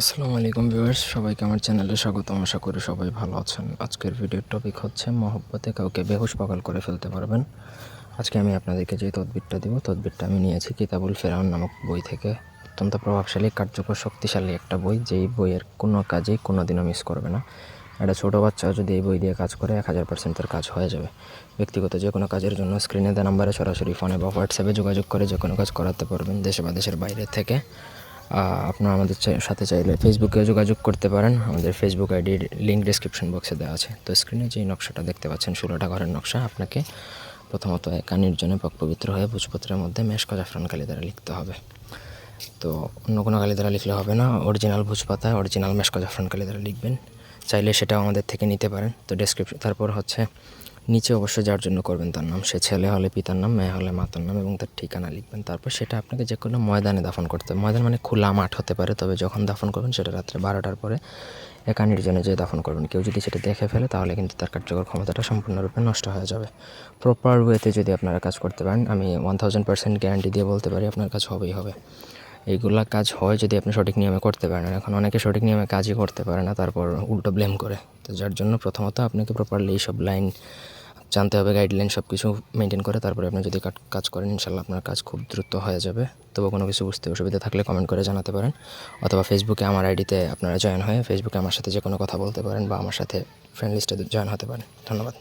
আসসালামু আলাইকুম ভিউয়ার্স, সবাইকে আমার চ্যানেলে স্বাগতম। আশা করি সবাই ভালো আছেন। আজকের ভিডিওর টপিক হচ্ছে মহব্বতে কাউকে বেহুশ পাগল করে ফেলতে পারবেন। আজকে আমি আপনাদেরকে যে তদবিরটা দিব, তদবিরটা আমি নিয়েছি কিতাবুল ফেরাউন নামক বই থেকে। অত্যন্ত প্রভাবশালী, কার্যকর, শক্তিশালী একটা বই, যেই বইয়ের কোনো কাজেই কোনো দিনও মিস করবে না। একটা ছোটো বাচ্চাও যদি এই বই দিয়ে কাজ করে, এক হাজার পার্সেন্ট তার কাজ হয়ে যাবে। ব্যক্তিগত যে কোনো কাজের জন্য স্ক্রিনে দেওয়া নাম্বারে সরাসরি ফোনে বা হোয়াটসঅ্যাপে যোগাযোগ করে যে কোনো কাজ করাতে পারবেন দেশে বা দেশের বাইরে থেকে। আপনারা আমাদের সাথে চাইলে ফেসবুকে যোগাযোগ করতে পারেন। আমাদের ফেসবুক আইডির লিঙ্ক ডিসক্রিপশন বক্সে দেওয়া আছে। তো স্ক্রিনে যে নকশাটা দেখতে পাচ্ছেন, ষোলোটা ঘরের নকশা। আপনাকে প্রথমত একা নির্জনে পাক পবিত্র হয়ে ভোজপত্রের মধ্যে মেশক জাফরান কালি দ্বারা লিখতে হবে। তো অন্য কোনো কালি দ্বারা লিখলে হবে না। অরিজিনাল ভোজপাতায় অরিজিনাল মেশক জাফরান কালি দ্বারা লিখবেন। চাইলে সেটাও আমাদের থেকে নিতে পারেন। তো ডেসক্রিপশন তারপর হচ্ছে নিচে অবশ্যই যার জন্য করবেন তার নাম। সে ছেলে হলে পিতার নাম, মেয়ে হলে মাতার নাম এবং তার ঠিকানা লিখবেন। তারপর সেটা আপনাকে যে কোনো ময়দানে দাফন করতে হবে। ময়দান মানে খোলা মাঠ হতে পারে, তবে যখন দাফন করবেন সেটা রাত্রে বারোটার পরে একা নির্জনে যে দাফন করবেন। কেউ যদি সেটা দেখে ফেলে, তাহলে কিন্তু তার কার্যকর ক্ষমতাটা সম্পূর্ণরূপে নষ্ট হয়ে যাবে। প্রপার ওয়েতে যদি আপনারা কাজ করতে পারেন, আমি ওয়ান থাউজেন্ড পার্সেন্ট গ্যারান্টি দিয়ে বলতে পারি আপনার কাজ হবেই হবে। এইগুলা কাজ হয় যদি আপনি সঠিক নিয়মে করতে পারেন। এখন অনেকে সঠিক নিয়মে কাজই করতে পারে না, তারপর উল্টো ব্লেম করে। তো যার জন্য প্রথমত আপনাকে প্রপারলি এইসব লাইন জানতে হবে গাইডলাইন সব কিছু মেনটেন করে তারপরে আপনি যদি কাজ করেন ইনশাল্লাহ আপনার কাজ খুব দ্রুত হয়ে যাবে। তবু কোনো কিছু বুঝতে অসুবিধা থাকলে কমেন্ট করে জানাতে পারেন। অথবা ফেসবুকে আমার আইডিতে আপনারা জয়েন হয়ে ফেসবুকে আমার সাথে যে কোনো কথা বলতে পারেন বা আমার সাথে ফ্রেন্ড লিস্টে জয়েন হতে পারেন। ধন্যবাদ।